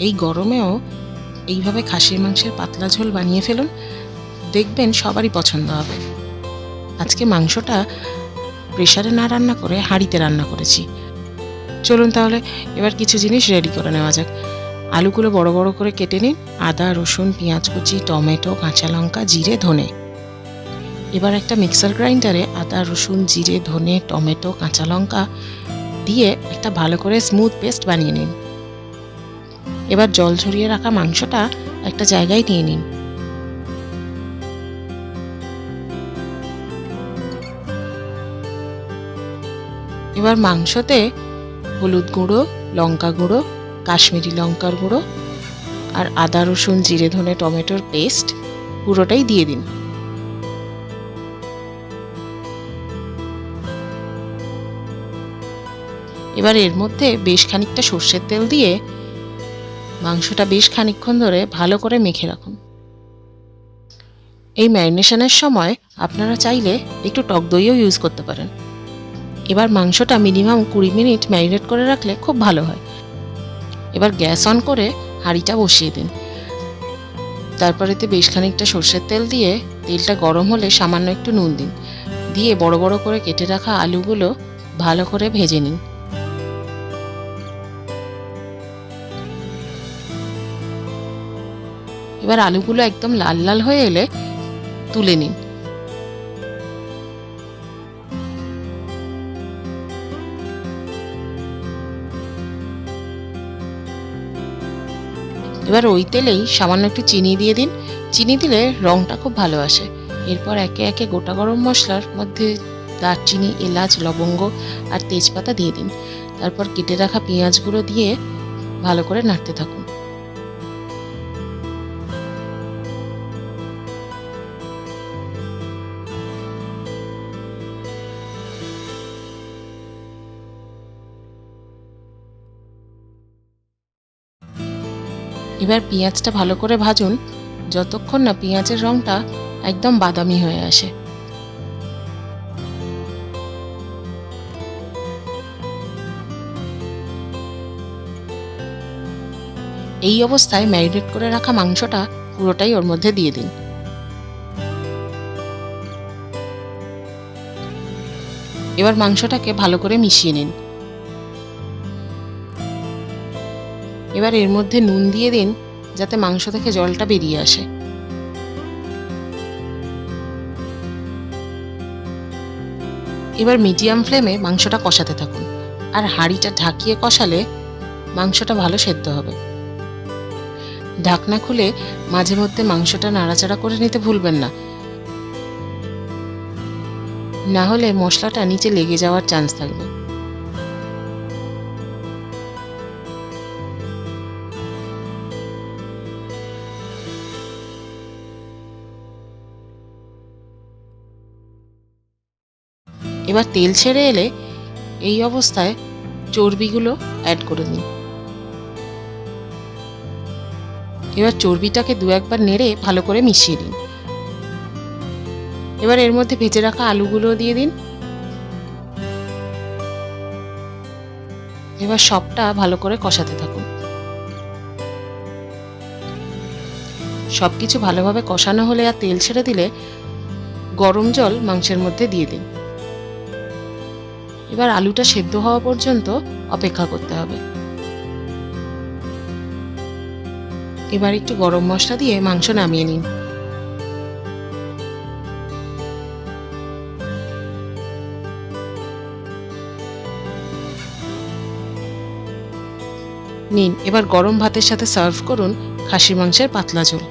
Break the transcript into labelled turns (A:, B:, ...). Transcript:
A: এই গরমেও এইভাবে খাসির মাংসের পাতলা ঝোল বানিয়ে ফেলুন, দেখবেন সবারই পছন্দ হবে। আজকে মাংসটা প্রেশারে না রান্না করে হাঁড়িতে রান্না করেছি। চলুন তাহলে এবার কিছু জিনিস রেডি করে নেওয়া যাক। আলুগুলো বড় বড় করে কেটে নিন, আদা, রসুন, পেঁয়াজ কুচি, টমেটো, কাঁচা লঙ্কা, জিরে, ধনে। এবার একটা মিক্সার গ্রাইন্ডারে আদা, রসুন, জিরে, ধনে, টমেটো, কাঁচা লঙ্কা দিয়ে একটা ভালো করে স্মুথ পেস্ট বানিয়ে নিন। এবার জল ঝরিয়ে রাখা মাংসটা একটা জায়গায় নিয়ে নিন। এবার মাংসতে হলুদ গুঁড়ো, লঙ্কা গুঁড়ো, কাশ্মীরি লঙ্কার গুঁড়ো আর আদা, রসুন, জিরে, ধনে, টমেটোর পেস্ট পুরোটাই দিয়ে দিন। এবার এর মধ্যে বেশ খানিকটা সর্ষের তেল দিয়ে মাংসটা বেশ খানিকক্ষণ ধরে ভালো করে মেখে রাখুন। এই ম্যারিনেশনের সময় আপনারা চাইলে একটু টক দইও ইউজ করতে পারেন। এবার মাংসটা মিনিমাম কুড়ি মিনিট ম্যারিনেট করে রাখলে খুব ভালো হয়। এবার গ্যাস অন করে হাঁড়িটা বসিয়ে দিন। তারপরেতে বেশ খানিকটা সর্ষের তেল দিয়ে তেলটা গরম হলে সামান্য একটু নুন দিন। দিয়ে বড় বড় করে কেটে রাখা আলুগুলো ভালো করে ভেজে নিন। এবার আলুগুলো একদম লাল লাল হয়ে এলে তুলে নিন। এবার ওই তেলেই সামান্য একটু চিনি দিয়ে দিন। চিনি দিলে রঙটা খুব ভালো আসে। এরপর একে একে গোটা গরম মশলার মধ্যে দারচিনি, এলাচ, লবঙ্গ আর তেজপাতা দিয়ে দিন। তারপর কেটে রাখা পেঁয়াজগুলো দিয়ে ভালো করে নাড়তে থাকুন। এবার পেঁয়াজটা ভালো করে ভাজুন, যতক্ষণ না পেঁয়াজের রঙটা একদম বাদামি হয়ে আসে। এই অবস্থায় ম্যারিনেট করে রাখা মাংসটা পুরোটাই ওর মধ্যে দিয়ে দিন। এবার মাংসটাকে ভালো করে মিশিয়ে নিন। এবার এর মধ্যে নুন দিয়ে দিন, যাতে মাংস থেকে জলটা বেরিয়ে আসে। এবার মিডিয়াম ফ্লেমে মাংসটা কষাতে থাকুন, আর হাঁড়িটা ঢাকিয়ে কষালে মাংসটা ভালো সেদ্ধ হবে। ঢাকনা খুলে মাঝে মধ্যে মাংসটা নাড়াচাড়া করে নিতে ভুলবেন না। না হলে মশলাটা নিচে লেগে যাওয়ার চান্স থাকবে। এবার তেল ছেড়ে এলে এই অবস্থায় চর্বিগুলো অ্যাড করে দিন। এবার চর্বিটাকে দু একবার নেড়ে ভালো করে মিশিয়ে দিন এবার এর মধ্যে ভেজে রাখা আলুগুলো দিয়ে দিন। এবার সবটা ভালো করে কষাতে থাকুন। সবকিছু ভালোভাবে কষানো হলে আর তেল ছেড়ে দিলে গরম জল মাংসের মধ্যে দিয়ে দিন। এবার আলুটা সেদ্ধ হওয়া পর্যন্ত অপেক্ষা করতে হবে। এবার একটু গরম মশলা দিয়ে মাংস নামিয়ে নিন। নিন, এবার গরম ভাতের সাথে সার্ভ করুন খাসি মাংসের পাতলা ঝোল।